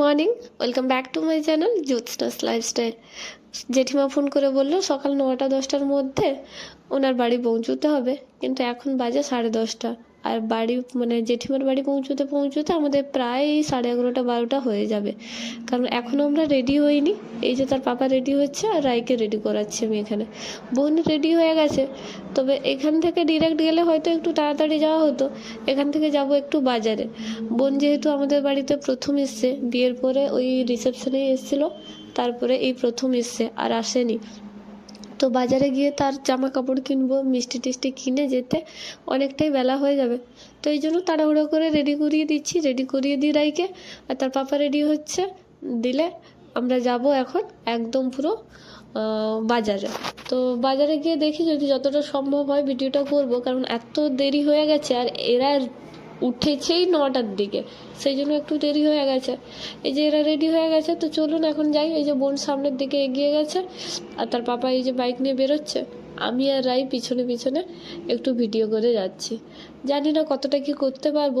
Morning welcome back to my channel Jyotsna's lifestyle জেঠিমা phone করে বলল, সকাল নটা দশটার মধ্যে ওনার বাড়ি পৌঁছতে হবে, কিন্তু এখন বাজে সাড়ে দশটা। আর বাড়ি মানে জেঠিমার বাড়ি পৌঁছতে পৌঁছতে আমাদের প্রায় সাড়ে এগারোটা, বারোটা হয়ে যাবে। কারণ এখনও আমরা রেডি হইনি। এই যে তার পাপা রেডি হচ্ছে আর রায়কে রেডি করাচ্ছি আমি এখানে। বোন রেডি হয়ে গেছে। তবে এখান থেকে ডিরেক্ট গেলে হয়তো একটু তাড়াতাড়ি যাওয়া হতো। এখান থেকে যাব একটু বাজারে। বোন যেহেতু আমাদের বাড়িতে প্রথম এসছে, বিয়ের পরে ওই রিসেপশনেই এসেছিল, তারপরে এই প্রথম এসছে আর আসেনি। তো বাজারে গিয়ে তার জামা কাপড় কিনবো, মিষ্টি টিষ্টি কিনে যেতে অনেকটাই বেলা হয়ে যাবে। তো এই জন্য তাড়াহুড়ো করে রেডি করিয়ে দিচ্ছি রেডি করিয়ে দিই রাইকে আর তার পাপা রেডি হচ্ছে, দিলে আমরা যাব এখন একদম পুরো বাজারে। তো বাজারে গিয়ে দেখি যদি যতটা সম্ভব হয় ভিডিওটা করব, কারণ এত দেরি হয়ে গেছে আর এরা উঠেছেই নটার দিকে। সেই জন্য একটু দেরি হয়ে গেছে। এই যে এরা রেডি হয়ে গেছে, তো চলুন এখন যাই। এই যে বোন সামনের দিকে এগিয়ে গেছে, আর তার পাপা এই যে বাইক নিয়ে বেরোচ্ছে। আমি আর রাই পিছনে পিছনে একটু ভিডিও করে যাচ্ছি। জানি না কতটা কি করতে পারব।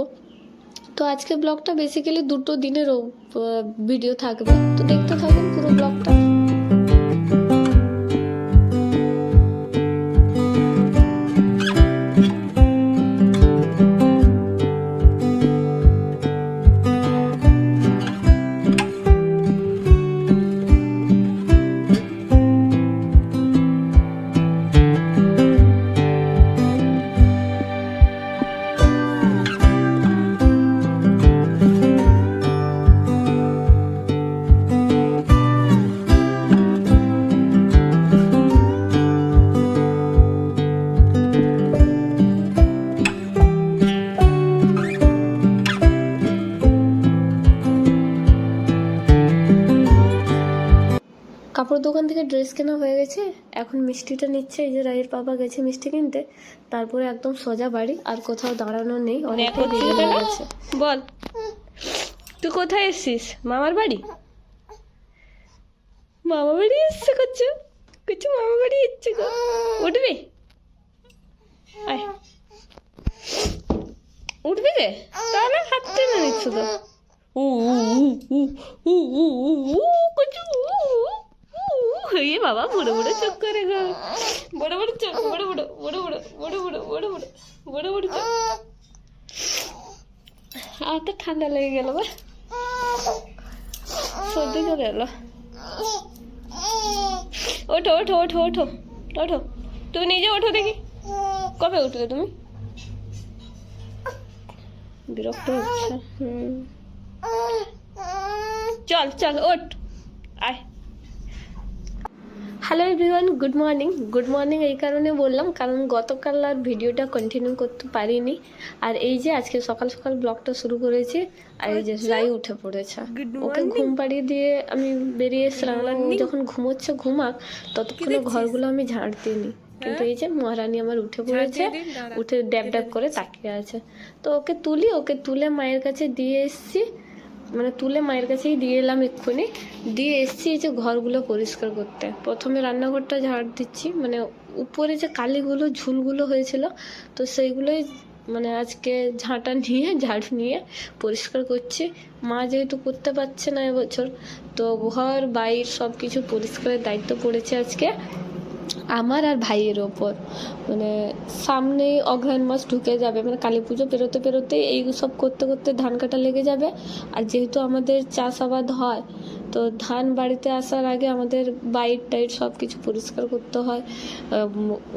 তো আজকে ব্লগটা বেসিক্যালি দুটো দিনেরও ভিডিও থাকবে। তো দেখতে থাকুন পুরো ব্লগটা দোকান থেকে ড্রেস কেনা হয়ে গেছে। এখন মিষ্টিটা নিচ্ছে এই যে রায়ের বাবা গেছে মিষ্টি কিনতে। তারপরে একদম সোজা বাড়ি আর কোথাও দাঁড়ানো নেই অনেকটাই দেরি হয়ে গেছে। বল। তুই কোথায় এসছিস? মামার বাড়ি? মামা বাড়ি এসছে করছ কিছু মামা বাড়ি এসছে গো। উঠবি? আয়। উঠবি রে? তাহলে হাত টেনে নিচ্ছ তো। উ উ উ উ উ উ উ কুচু উ উ উ। এ বাবা বড় বড় চোখ করে গো বড় বড় চোখ বড় বড় বড় বড় বড় বড় বড় বড় বড় বড় চোখ আর তো ঠান্ডা লেগে গেল বা সর্দি চলে এলো ওঠো ওঠো ওঠো ওঠো ওঠো তুমি নিজে ওঠো দেখি কবে উঠবে তুমি বিরক্ত হচ্ছে হুম চল চল ওঠ আয় hello everyone good morning good morning এই কারণে বললাম কারণ গতকাল আর ভিডিওটা কন্টিনিউ করতে পারিনি। আর এই যে আজকে সকাল সকাল ব্লগটা শুরু করেছি আর এই যে রাই উঠে পড়েছে। ওকে ঘুম পাড়িয়ে দিয়ে আমি বেরিয়ে এসলাম যখন ঘুমোচ্ছে ঘুমাক ততক্ষণে ঘরগুলো আমি ঝাড় দিইনি কিন্তু এই যে মহারানী আমার উঠে পড়েছে উঠে ড্যাব ড্যাব করে তাকিয়ে আছে। তো ওকে তুলি ওকে তুলে মায়ের কাছে দিয়ে এসছি। মানে তুলে মায়ের কাছেই দিয়ে এলাম এক্ষুনি। দিয়ে এসছি এই যে ঘরগুলো পরিষ্কার করতে। প্রথমে রান্নাঘরটা ঝাড় দিচ্ছি মানে উপরে যে কালিগুলো, ঝুলগুলো হয়েছিল, তো সেইগুলোই মানে আজকে ঝাঁটা নিয়ে, ঝাড়ু নিয়ে পরিষ্কার করছি। মা যেহেতু করতে পারছে না এবছর, তো ঘর বাইর সব কিছু পরিষ্কারের দায়িত্ব পড়েছে আজকে। আমার আর ভাইয়ের ওপর। মানে সামনেই অগ্রহায়ণ মাস ঢুকে যাবে। মানে কালী পুজো পেরোতে পেরোতে এই সব করতে করতে ধান কাটা লেগে যাবে। আর যেহেতু আমাদের চাষাবাদ হয়, তো ধান বাড়িতে আসার আগে আমাদের বাইট টাইট সব কিছু পরিষ্কার করতে হয়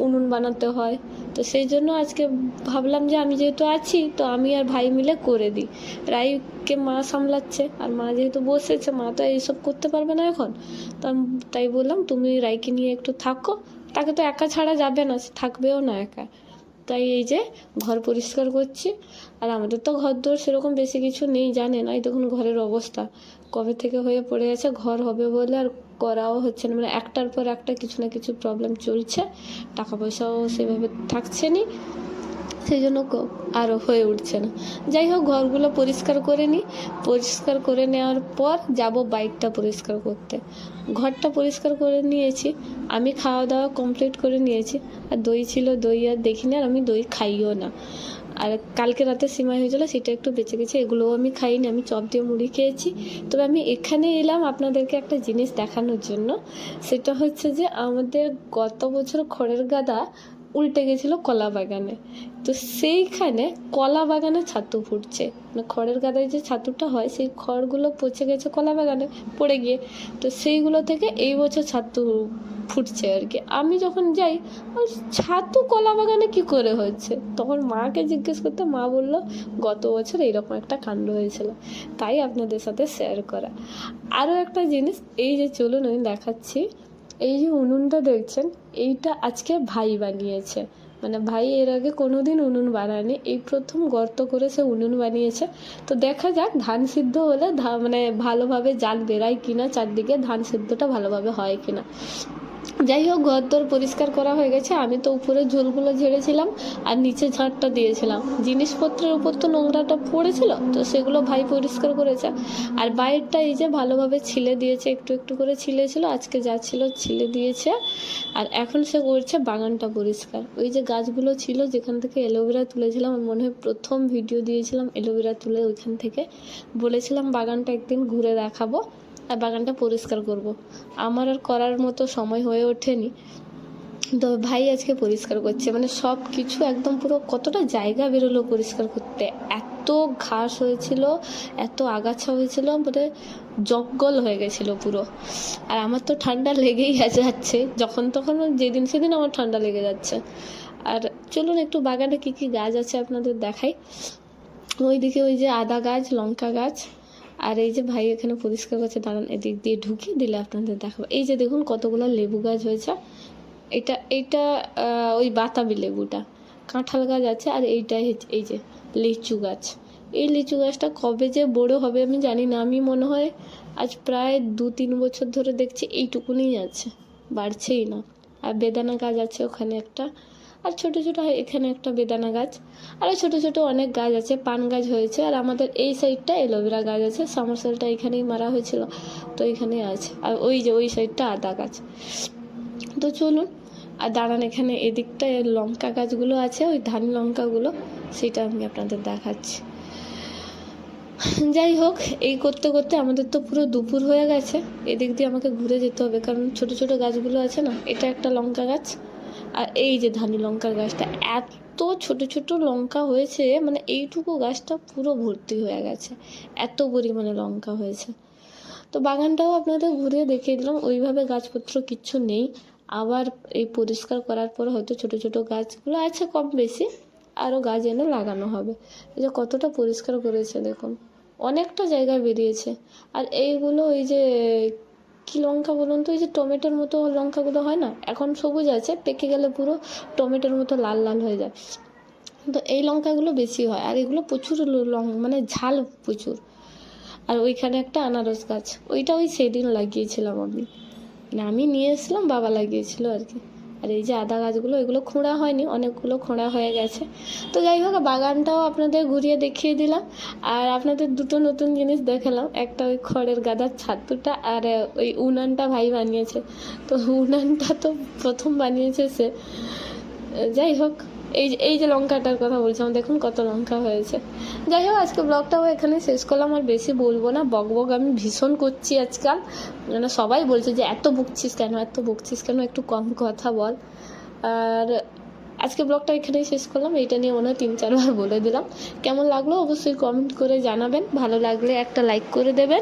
উনুন বানাতে হয়। তো সেই জন্য আজকে ভাবলাম যে আমি যেহেতু আছি, তো আমি আর ভাই মিলে করে দিই। রাইকে মা সামলাচ্ছে, আর মা যেহেতু বসেছে, মা তো এইসব করতে পারবে না এখন। তো তাই বললাম, তুমি রাইকে নিয়ে একটু থাকো তাকে তো একা ছাড়া যাবে না, সে থাকবেও না একা। তাই এই যে ঘর পরিষ্কার করছি, আর আমাদের তো ঘর দোর সেরকম বেশি কিছু নেই, জানে না। এই দেখুন ঘরের অবস্থা। কবে থেকে হয়ে পড়ে গেছে ঘর হবে বলে আর করাও হচ্ছে না। মানে একটার পর একটা কিছু না কিছু প্রবলেম চলছে। টাকা পয়সাও সেভাবে থাকছে না। সেই জন্য আরও হয়ে উঠছে না। যাই হোক, ঘরগুলো পরিষ্কার করে নিই পরিষ্কার করে নেওয়ার পর যাব বাইকটা পরিষ্কার করতে। ঘরটা পরিষ্কার করে নিয়েছি। আমি খাওয়া দাওয়া কমপ্লিট করে নিয়েছি। আর দই ছিল দই আর দেখিনি, আর আমি দই খাইও না। আর কালকে রাতে সিমাই হয়েছিল, সেটা একটু বেঁচে গেছে এগুলোও আমি খাইনি। আমি চপ দিয়ে মুড়ি খেয়েছি। তবে আমি এখানে এলাম আপনাদেরকে একটা জিনিস দেখানোর জন্য। সেটা হচ্ছে যে আমাদের গত বছর খড়ের গাদা উল্টে গেছিল কলা বাগানে। তো সেইখানে কলা বাগানে ছাতু ফুটছে। মানে খড়ের গাদায় যে ছাতুটা হয়, সেই খড়গুলো পচে গেছে কলা বাগানে, পড়ে গিয়ে। তো সেইগুলো থেকে এই বছর ছাতু ফুটছে আর কি। আমি যখন যাই ছাতু কলা বাগানে কি করে হচ্ছে তখন মাকে জিজ্ঞেস করতে, মা বলল, গত বছর এইরকম একটা কাণ্ড হয়েছিল। তাই আপনাদের সাথে শেয়ার করা। আরও একটা জিনিস, এই যে চলুন আমি দেখাচ্ছি। এই যে উনুনটা দেখছেন, এইটা আজকে ভাই বানিয়েছে। মানে ভাই এর আগে কোনো দিন উনুন বানায়নি, এই প্রথম গর্ত করে সে উনুন বানিয়েছে। তো দেখা যাক ধান সিদ্ধ হলে মানে ভালোভাবে জাল বেরায় কিনা, চারদিকে ধান সিদ্ধটা ভালোভাবে হয় কিনা। যাই হোক ঘর ঘরদোর পরিষ্কার করা হয়ে গেছে। আমি তো উপরে ঝোলগুলো ঝেড়েছিলাম আর নিচে ঝাঁটটা দিয়েছিলাম। জিনিসপত্রের উপর তো নোংরাটা পড়েছিল, তো সেগুলো ভাই পরিষ্কার করেছে। আর বাইরটা এই যে ভালোভাবে ছিলে দিয়েছে, একটু একটু করে ছিলেছিল, আজকে যা ছিল ছিলে দিয়েছে। আর এখন সে করছে বাগানটা পরিষ্কার। ওই যে গাছগুলো ছিল, যেখান থেকে এলোভেরা তুলেছিলাম আমার মনে হয় প্রথম ভিডিও দিয়েছিলাম এলোভেরা তুলে ওইখান থেকে। বলেছিলাম বাগানটা একদিন ঘুরে দেখাবো। আর বাগানটা পরিষ্কার করব। আমার আর করার মতো সময় হয়ে ওঠেনি। তো ভাই আজকে পরিষ্কার করছে। মানে সব কিছু একদম পুরো কতটা জায়গা বেরোলো পরিষ্কার করতে। এত ঘাস হয়েছিল, এত আগাছা হয়েছিল মানে জঙ্গল হয়ে গেছিল পুরো। আর আমার তো ঠান্ডা লেগেই যাচ্ছে যখন তখন যেদিন সেদিন আমার ঠান্ডা লেগে যাচ্ছে। আর চলুন একটু বাগানে কি কি গাছ আছে আপনাদের দেখাই। ওইদিকে ওই যে আদা গাছ, লঙ্কা গাছ। আর এই যে ভাই এখানে পরিষ্কার করছে দাঁড়ান এদিক দিয়ে ঢুকিয়ে দিলে আপনাদের দেখাবো। এই যে দেখুন কতগুলো লেবু গাছ হয়েছে। এটা আহ, ওই বাতাবি লেবুটা। কাঁঠাল গাছ আছে আর এইটা এই যে লিচু গাছ। এই লিচু গাছটা কবে যে বড় হবে আমি জানি না। আমি মনে হয় আজ প্রায় দু তিন বছর ধরে দেখছি এইটুকুনি আছে। বাড়ছেই না। আর বেদানা গাছ আছে ওখানে একটা। আর ছোট ছোট এখানে একটা বেদানা গাছ। আরও ছোট ছোট অনেক গাছ আছে, পান গাছ হয়েছে। আর আমাদের এই সাইডটা এলোভেরা গাছ আছে। সামারসেলটা এখানেই মারা হয়েছিল, তো এখানেই আছে। আর ওই যে ওই সাইডটা আদা গাছ। তো চলুন, আর দাঁড়ান এখানে এদিকটা লঙ্কা গাছগুলো আছে, ওই ধান লঙ্কাগুলো, সেটা আমি আপনাদের দেখাচ্ছি। যাই হোক, এই করতে করতে আমাদের তো পুরো দুপুর হয়ে গেছে। এদিক দিয়ে আমাকে ঘুরে যেতে হবে, কারণ ছোট ছোট গাছগুলো আছে না, এটা একটা লঙ্কা গাছ। আর এই যে ধানি লঙ্কার গাছটা, এত ছোট ছোট লঙ্কা হয়েছে মানে এইটুকু গাছটা পুরো ভর্তি হয়ে গেছে, এত পরিমাণে লঙ্কা হয়েছে। তো বাগানটাও আপনাদের ঘুরিয়ে দেখিয়ে দিলাম, ওইভাবে গাছপত্র কিচ্ছু নেই। আবার এই পরিষ্কার করার পর হয়তো ছোট ছোট গাছগুলো আছে কম বেশি, আরও গাছ এনে লাগানো হবে। এই যে কতটা পরিষ্কার করেছে দেখুন, অনেকটা জায়গা বেরিয়েছে। আর এইগুলো ওই যে কি লঙ্কা বলুন তো? ওই যে টমেটোর মতো লঙ্কাগুলো হয় না? এখন সবুজ আছে, পেকে গেলে পুরো টমেটোর মতো লাল লাল হয়ে যায়। তো এই লঙ্কাগুলো বেশি হয়, আর এগুলো প্রচুর ল- মানে ঝাল প্রচুর। আর ওইখানে একটা আনারস গাছ, ওইটা ওই সেদিন লাগিয়েছিলাম আমি। মানে আমি নিয়ে এসেছিলাম, বাবা লাগিয়েছিল আর কি। আর এই যে আদা গাছগুলো, এগুলো খোঁড়া হয়নি, অনেকগুলো খোঁড়া হয়ে গেছে। তো যাই হোক, বাগানটাও আপনাদের ঘুরিয়ে দেখিয়ে দিলাম। আর আপনাদের দুটো নতুন জিনিস দেখালাম। একটা ওই খড়ের গাদার ছাতুটা আর ওই উনানটা ভাই বানিয়েছে। তো উনানটা তো প্রথম বানিয়েছে সে। যাই হোক। এই যে এই যে লঙ্কাটার কথা বলছিলাম, দেখুন কত লঙ্কা হয়েছে। যাই হোক, আজকে ব্লগটাও এখানে শেষ করলাম, আর বেশি বলব না, বক বক আমি ভীষণ করছি আজকাল। মানে সবাই বলছে যে, এত বকছিস কেন? এত বকছিস কেন? একটু কম কথা বল। আর আজকে ব্লগটা এখানেই শেষ করলাম, এইটা নিয়ে মনে হয় তিন চারবার বলে দিলাম। কেমন লাগল অবশ্যই কমেন্ট করে জানাবেন, ভালো লাগলে একটা লাইক করে দেবেন।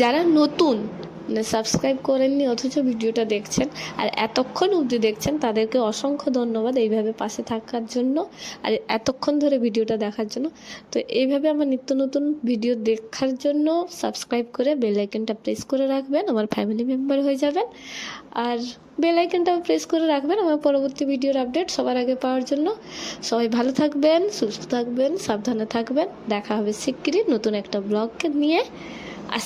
যারা নতুন মানে সাবস্ক্রাইব করেননি, অথচ ভিডিওটা দেখছেন। আর এতক্ষণ অবধি দেখছেন, তাদেরকে অসংখ্য ধন্যবাদ এইভাবে পাশে থাকার জন্য আর এতক্ষণ ধরে ভিডিওটা দেখার জন্য। তো এইভাবে আমার নিত্য নতুন ভিডিও দেখার জন্য সাবস্ক্রাইব করে বেল আইকনটা প্রেস করে রাখবেন, আমার ফ্যামিলি মেম্বার হয়ে যাবেন। আর বেল আইকনটাও প্রেস করে রাখবেন আমার পরবর্তী ভিডিওর আপডেট সবার আগে পাওয়ার জন্য। সবাই ভালো থাকবেন, সুস্থ থাকবেন, সাবধানে থাকবেন। দেখা হবে শিগগিরই নতুন একটা ব্লগকে নিয়ে।